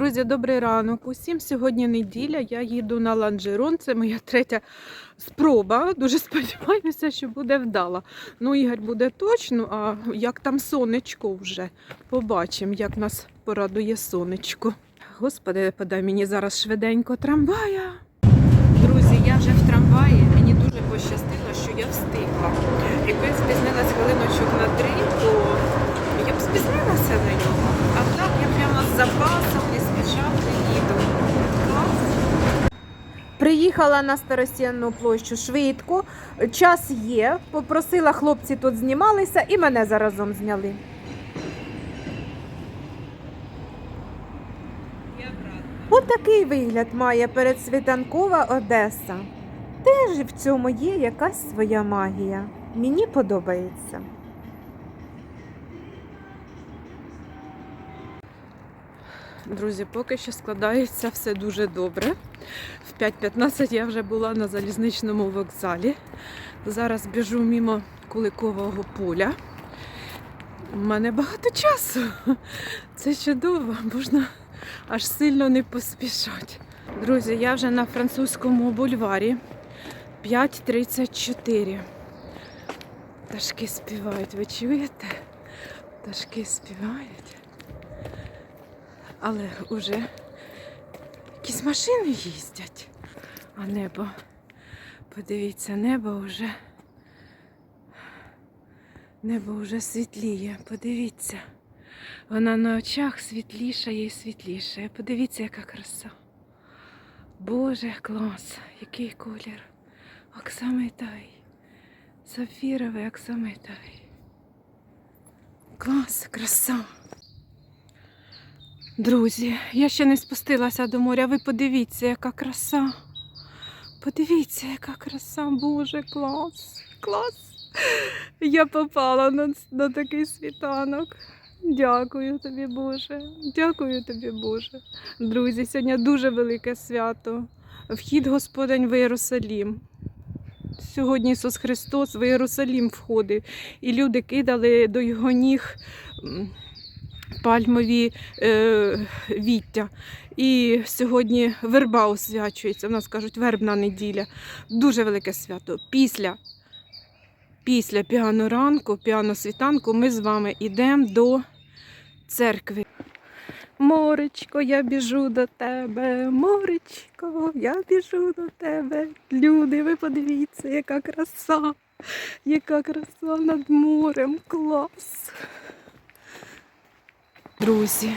Друзі, добрий ранок. Усім сьогодні неділя. Я їду на ланжерон. Це моя третя спроба. Дуже сподіваюся, що буде вдала. Ну, Ігор буде точно, а як там сонечко вже. Побачимо, як нас порадує сонечко. Господи, подай мені зараз швиденько трамвая. Друзі, я вже в трамваї. Мені дуже пощастило, що я встигла. Якби я спізнилась хвилиночок на три, то я б спізнилася на нього. А так я прямо з запасом Приїхала на Старостінну площу швидко. Час є. Попросила хлопці тут знімалися і мене заразом зняли. От такий вигляд має передсвітанкова Одеса. Теж в цьому є якась своя магія. Мені подобається. Друзі, поки що складається все дуже добре. В 5.15 я вже була на залізничному вокзалі. Зараз біжу мимо Куликового поля. У мене багато часу. Це чудово, можна аж сильно не поспішати. Друзі, я вже на французькому бульварі 5.34. Пташки співають, ви чуєте? Пташки співають. Але вже якісь машини їздять. А небо, подивіться, небо вже небо вже світліє. Подивіться. Вона на очах світлішає і світлішає. Подивіться, яка краса. Боже, клас, який колір. Оксамитай. Сафіровий оксамитай. Клас, краса. Друзі, я ще не спустилася до моря. Ви подивіться, яка краса. Подивіться, яка краса, Боже, клас, клас. Я попала на, на такий світанок. Дякую тобі, Боже. Дякую тобі, Боже. Друзі, сьогодні дуже велике свято. Вхід Господень в Єрусалім. Сьогодні Ісус Христос в Єрусалім входив, і люди кидали до його ніг пальмові е, віття. І сьогодні верба освячується. У нас кажуть, вербна неділя. Дуже велике свято. Після, після піано ранку, піано світанку ми з вами йдемо до церкви. Моречко, я біжу до тебе, моречко, я біжу до тебе. Люди, ви подивіться, яка краса, яка краса над морем, клас. Друзі.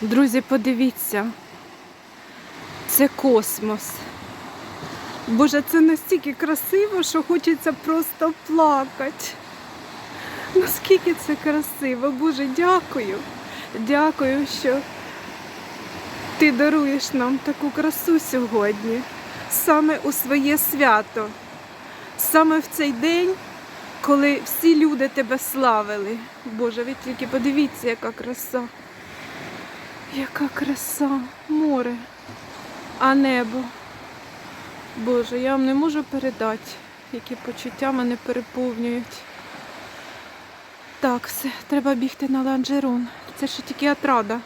Друзі, подивіться. Це космос. Боже, це настільки красиво, що хочеться просто плакати. Наскільки це красиво. Боже, дякую. Дякую, що ти даруєш нам таку красу сьогодні, саме у своє свято, саме в цей день коли всі люди тебе славили. Боже, ви тільки подивіться, яка краса. Яка краса, море, а небо. Боже, я вам не можу передати, які почуття мене переповнюють. Так, все, треба бігти на ланжерон. Це ще тільки отрада.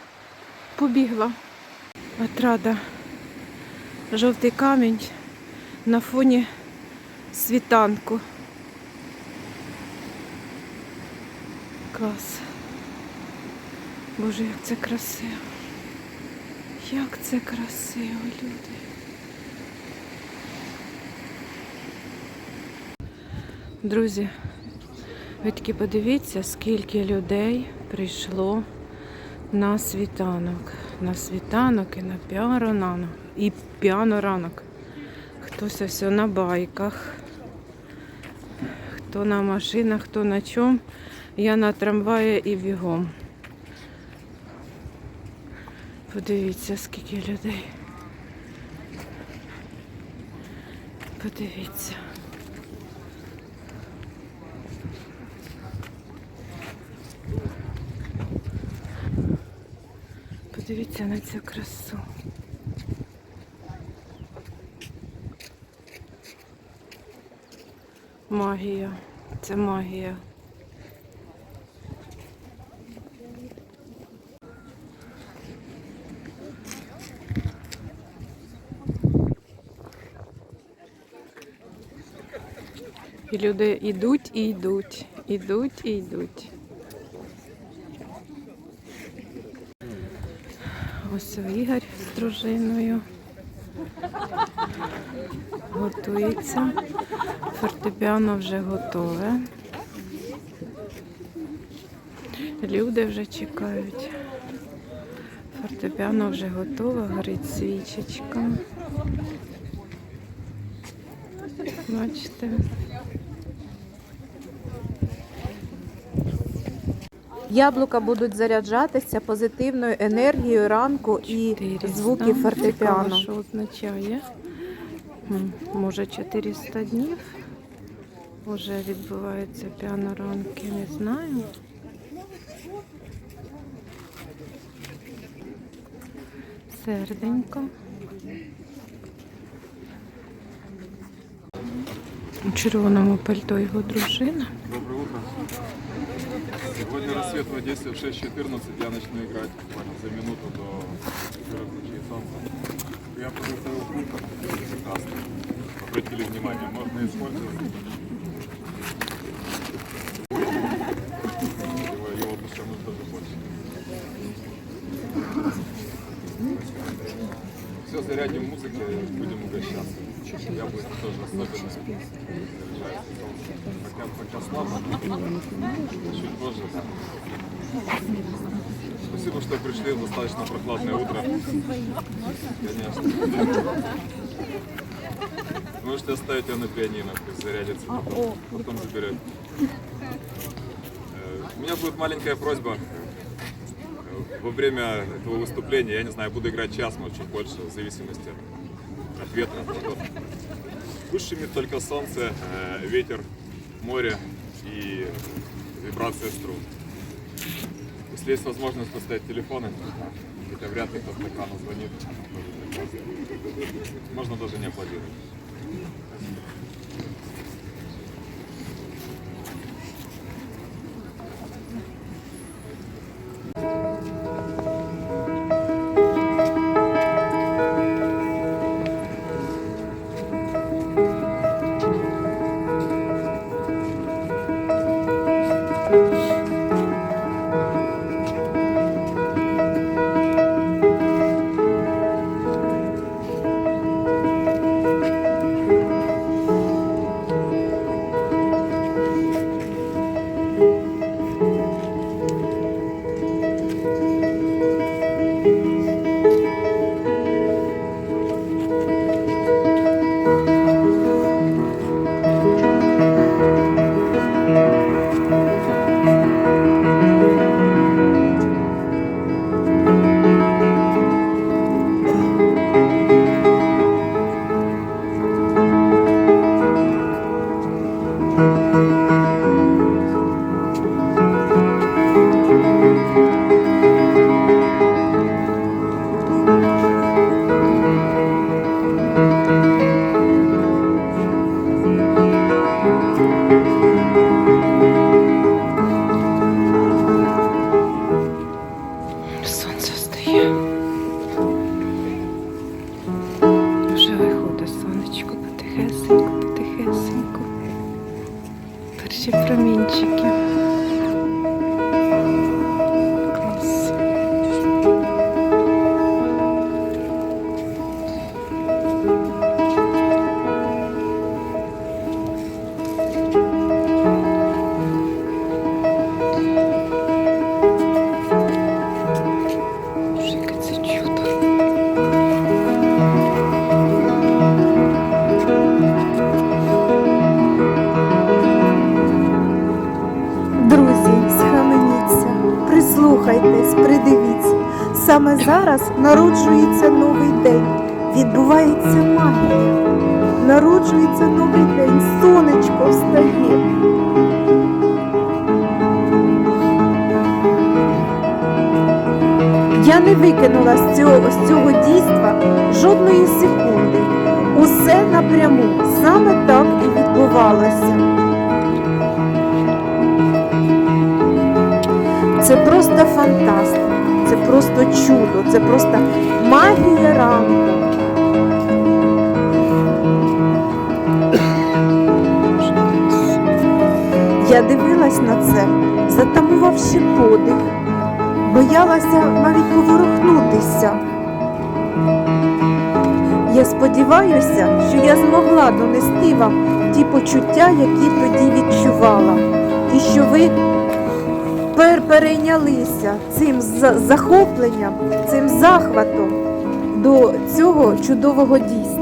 Побігла. Отрада. Жовтий камінь на фоні світанку. Клас. Боже, як це красиво. Як це красиво, люди. Друзі, ви тільки подивіться, скільки людей прийшло на світанок. На світанок і на піаноранок. І піаноранок. Хтось ось на байках, хто на машинах, хто на чому. Я на трамваї і бігом. Подивіться, скільки людей. Подивіться. Подивіться на цю красу. Магія. Це магія. І люди йдуть і йдуть, ідуть і йдуть. Ось Ігор з дружиною. Готується. Фортепіано вже готове. Люди вже чекають. Фортепіано вже готове, горить свічечка. Бачите. Яблука будуть заряджатися позитивною енергією ранку і 400. звуки фортепіано. Що означає? Може 400 днів вже відбувається піаноранки, не знаю. Серденько. У червоному пальто його дружина. Сегодня рассвет в Одессе в 6.14. Я начну играть буквально за минуту до лучей солнца. Я подготовил пульт. Прекрасно. Обратили внимание, можно использовать. Его, его душевно тоже больше. Все, зарядим музыки, будем угощаться. Спасибо, что пришли в достаточно прохладное утро. Конечно. Можете оставить ее на пианино, пусть зарядится, потом, потом заберете. Э, У меня будет маленькая просьба. Во время этого выступления, я не знаю, буду играть час, может чуть больше, в зависимости от от погоды. Пусть шумит только солнце, э, ветер, море и вибрация струн. Если есть возможность поставить телефоны, хотя вряд ли кто-то экрану звонит, можно даже не аплодировать. Зараз народжується новий день, відбувається магія. Народжується новий день, сонечко встає. Я не викинула з цього, з цього дійства жодної секунди. Усе напряму, саме так і відбувалося. Це просто фантастика, це просто чудо, це просто магія ранку. Я дивилась на це, затамувавши подих, боялася навіть поворухнутися. Я сподіваюся, що я змогла донести вам ті почуття, які тоді відчувала, і що ви перейнялися цим захопленням, цим захватом до цього чудового дійства.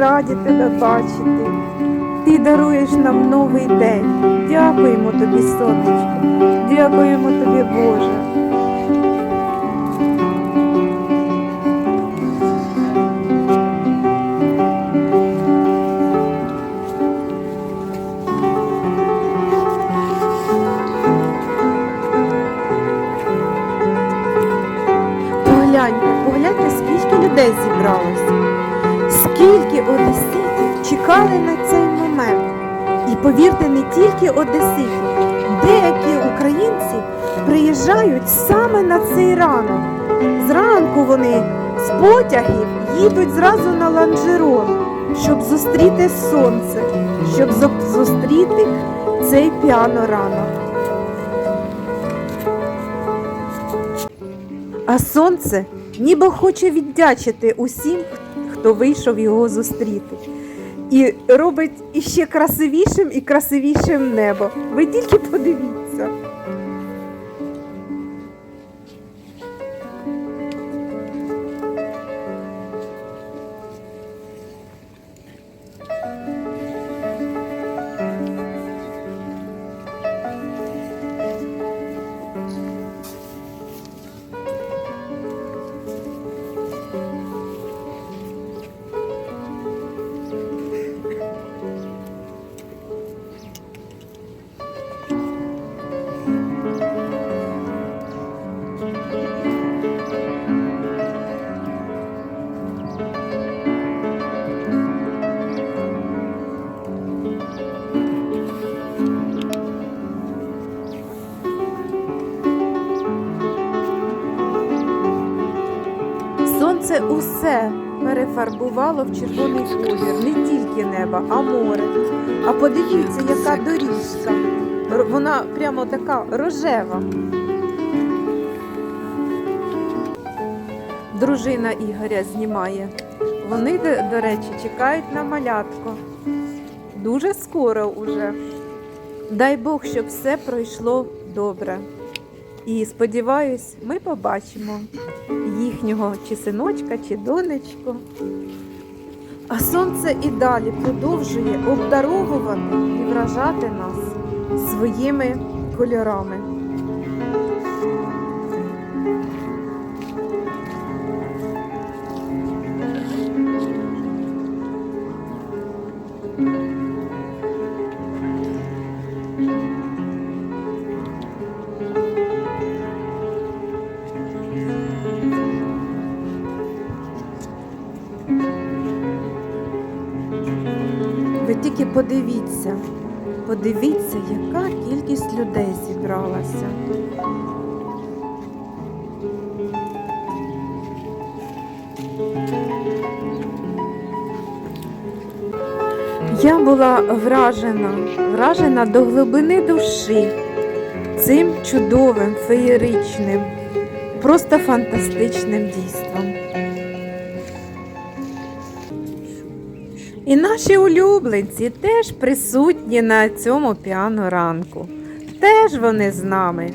Раді тебе бачити. Ти даруєш нам новий день. Дякуємо тобі, сонечко. Дякуємо тобі, Боже. Не тільки деякі українці приїжджають саме на цей ранок. Зранку вони з потягів їдуть зразу на ланжерон, щоб зустріти сонце, щоб зустріти цей піано-ранок. А сонце ніби хоче віддячити усім, хто вийшов його зустріти. І робить іще красивішим і красивішим небо. Ви тільки подивіться. Усе перефарбувало в червоний колір, не тільки небо, а море. А подивіться, яка доріжка. Вона прямо така рожева. Дружина Ігоря знімає. Вони, до, речі, чекають на малятко. Дуже скоро уже. Дай Бог, щоб все пройшло добре. І сподіваюсь, ми побачимо їхнього чи синочка, чи донечку. А сонце і далі продовжує обдаровувати і вражати нас своїми кольорами. Тільки подивіться, подивіться, яка кількість людей зібралася. Я була вражена, вражена до глибини душі цим чудовим, феєричним, просто фантастичним дійством. І наші улюбленці теж присутні на цьому піано ранку. Теж вони з нами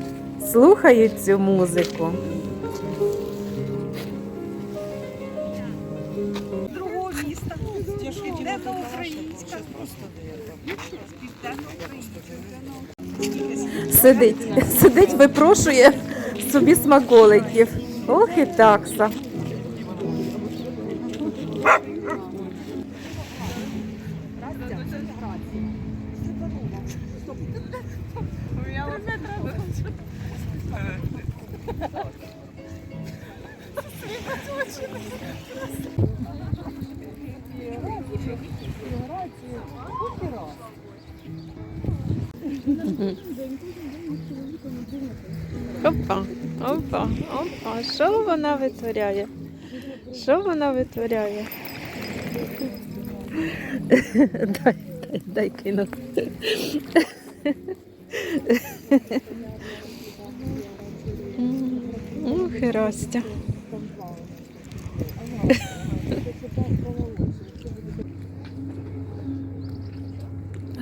слухають цю музику. другого міста. Українська. Сидить, сидить, випрошує собі смаколиків. Ох і такса. Опа, опа, опа. Що вона витворяє? Що вона витворяє? дай, дай, дай кину. Ох, і Ростя.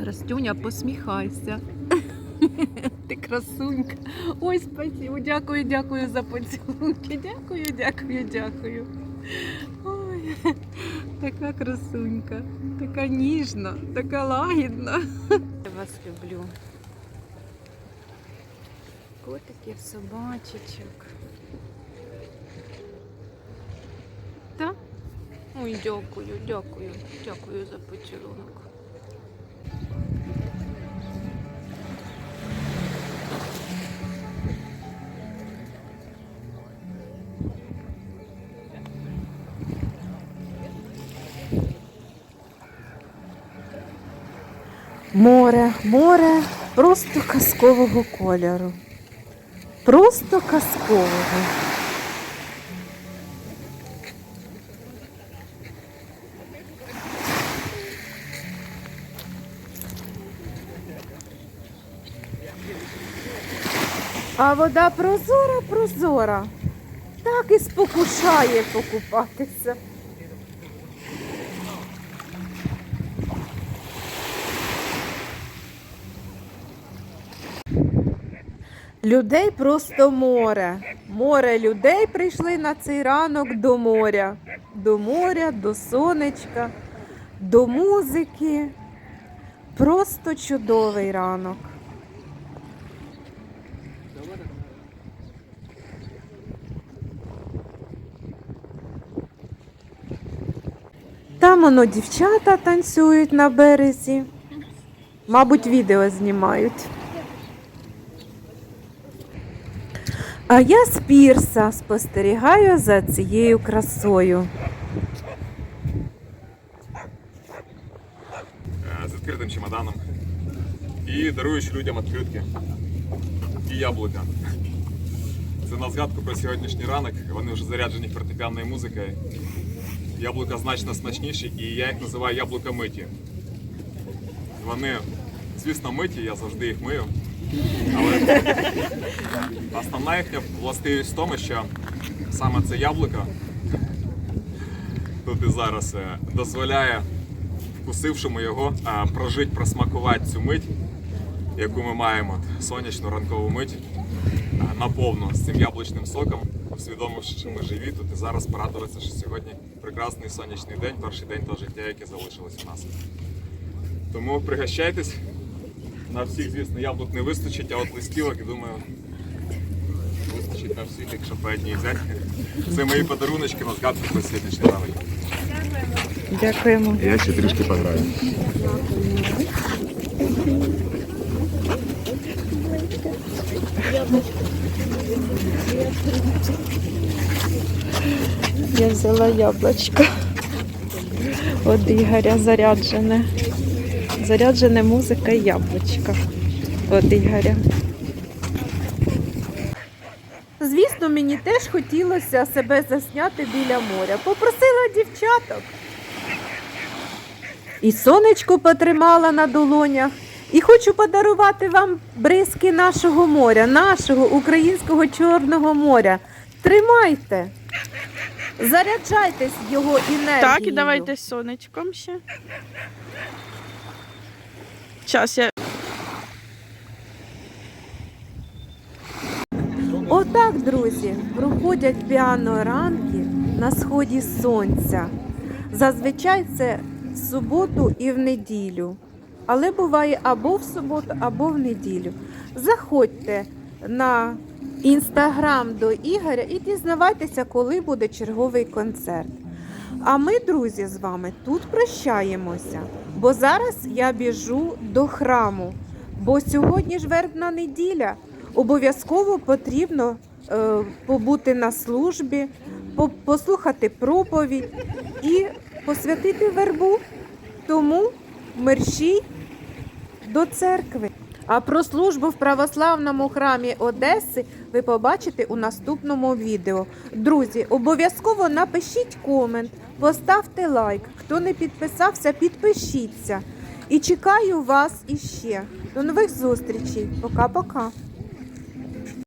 Ростюня, посміхайся. Ти красунька. Ой, спасибо. Дякую, дякую за поцілунки. Дякую, дякую, дякую. Ой, така красунька, така ніжна, така лагідна. Я вас люблю. Котиків, собачечок. Так? Ой, дякую, дякую, дякую за поцілунок. Море, море просто казкового кольору. Просто казкового. А вода прозора, прозора. Так і спокушає покупатися. Людей просто море. Море людей прийшли на цей ранок до моря. До моря, до сонечка, до музики. Просто чудовий ранок. Там воно дівчата танцюють на березі. Мабуть, відео знімають. А я з пірса спостерігаю за цією красою. Е, з відкритим чемоданом і даруючи людям відкритки і яблука. Це на згадку про сьогоднішній ранок. Вони вже заряджені фортепіанною музикою. Яблука значно смачніші, і я їх називаю яблука миті. Вони, звісно, миті, я завжди їх мию. Але основна їхня властивість в тому, що саме це яблуко тут і зараз е, дозволяє вкусившому його, а, прожить, просмакувати цю мить, яку ми маємо, сонячну ранкову мить, наповну з цим яблучним соком, усвідомивши, що ми живі тут і зараз порадуватися, що сьогодні прекрасний сонячний день, перший день того життя, яке залишилось у нас. Тому пригощайтесь. На всіх, звісно, яблук не вистачить, а от листівок, я думаю, вистачить на всіх, якщо по одній взяти. Це мої подаруночки на згадку про сьогоднішній ранок. Дякуємо. Я ще трішки пограю. Я взяла яблучко. От Ігоря заряджене. Заряджене музика і яблучко. От Ігоря. Звісно, мені теж хотілося себе засняти біля моря. Попросила дівчаток. І сонечко потримала на долонях. І хочу подарувати вам бризки нашого моря, нашого українського Чорного моря. Тримайте! Заряджайтесь його енергією. Так, і давайте сонечком ще. Зараз я Отак, друзі, проходять піаноранки на сході сонця. Зазвичай це в суботу і в неділю. Але буває або в суботу, або в неділю. Заходьте на інстаграм до Ігоря і дізнавайтеся, коли буде черговий концерт. А ми, друзі, з вами тут прощаємося, бо зараз я біжу до храму. Бо сьогодні ж вербна неділя. Обов'язково потрібно е, побути на службі, по- послухати проповідь і посвятити вербу. Тому мерщій до церкви. А про службу в православному храмі Одеси ви побачите у наступному відео. Друзі, обов'язково напишіть комент, поставте лайк. Хто не підписався, підпишіться. І чекаю вас іще. До нових зустрічей. Пока-пока.